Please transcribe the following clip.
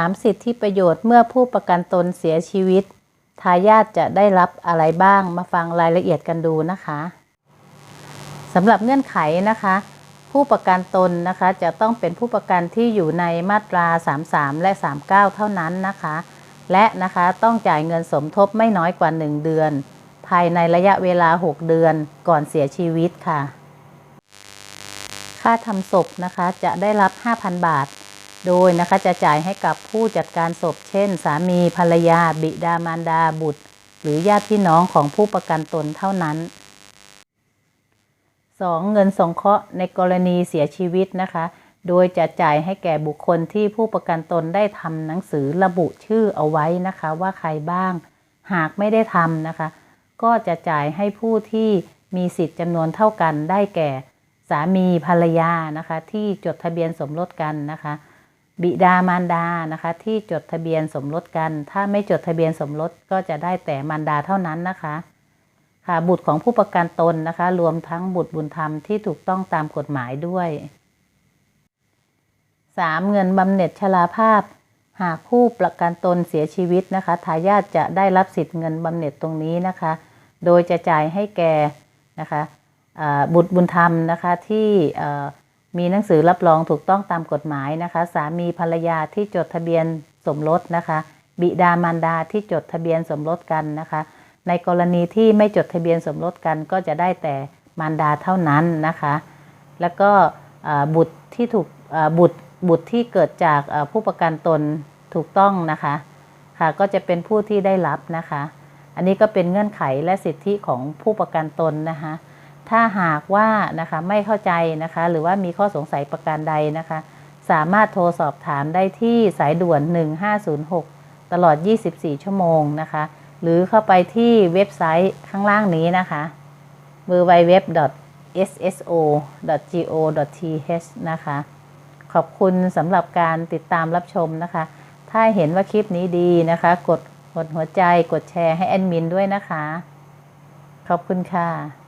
3. สิทธิประโยชน์เมื่อผู้ประกันตนเสียชีวิต ทายาทจะได้รับอะไรบ้าง มาฟังรายละเอียดกันดูนะคะสำหรับเงื่อนไขนะคะ ผู้ประกันตนนะคะจะต้องเป็นผู้ประกันที่อยู่ในมาตรา 33 และ 39 เท่านั้นนะคะ และนะคะต้องจ่ายเงินสมทบไม่น้อยกว่า 1 เดือน ภายในระยะเวลา 6 เดือนก่อนเสียชีวิตค่ะ ค่าทำศพนะคะจะได้รับ 5,000 บาท โดยนะคะจะจ่ายให้กับผู้จัดการศพ เช่น สามีภรรยา บิดามารดาบุตร หรือญาติพี่น้องของผู้ประกันตนเท่านั้น 2. เงินสงเคราะห์ในกรณีเสียชีวิตนะคะ โดยจะจ่ายให้แก่บุคคลที่ผู้ประกันตนได้ทำหนังสือระบุชื่อเอาไว้นะคะว่าใครบ้าง หากไม่ได้ทำนะคะ ก็จะจ่ายให้ผู้ที่มีสิทธิ์จำนวนเท่ากันได้แก่ สามีภรรยานะคะ ที่จดทะเบียนสมรสกันนะคะ บิดามารดานะคะ ที่จดทะเบียนสมรสกัน ถ้าไม่จดทะเบียนสมรสก็จะได้แต่มารดาเท่านั้นนะคะ ค่ะบุตรของผู้ประกันตนนะคะ รวมทั้งบุตรบุญธรรมที่ถูกต้องตามกฎหมายด้วย 3. เงินบำเหน็จชราภาพ หากผู้ประกันตนเสียชีวิตนะคะทายาทจะได้รับสิทธิ์เงินบำเหน็จตรงนี้นะคะ โดยจะจ่ายให้แก่นะคะบุตรบุญธรรมนะคะที่ มีหนังสือรับรองถูกต้องตามกฎหมายนะคะ สามีภรรยาที่จดทะเบียนสมรสนะคะ บิดามารดาที่จดทะเบียนสมรสกันนะคะ ในกรณีที่ไม่จดทะเบียนสมรสกัน ก็จะได้แต่มารดาเท่านั้นนะคะ แล้วก็บุตรที่ถูกบุตรบุตรที่เกิดจากผู้ประกันตนถูกต้องนะคะค่ะก็จะเป็นผู้ที่ได้รับนะคะ อันนี้ก็เป็นเงื่อนไขและสิทธิของผู้ประกันตนนะคะ ถ้าหากว่านะคะไม่เข้าใจนะคะ หรือว่ามีข้อสงสัยประการใดนะคะ สามารถโทรสอบถามได้ที่สายด่วน 1506 ตลอด 24 ชั่วโมงนะคะ หรือเข้าไปที่เว็บไซต์ข้างล่างนี้นะคะ www.sso.go.th นะคะ ขอบคุณสำหรับการติดตามรับชมนะคะ ถ้าเห็นว่าคลิปนี้ดีนะคะ กดกดหัวใจกดแชร์ให้แอดมินด้วยนะคะ ขอบคุณค่ะ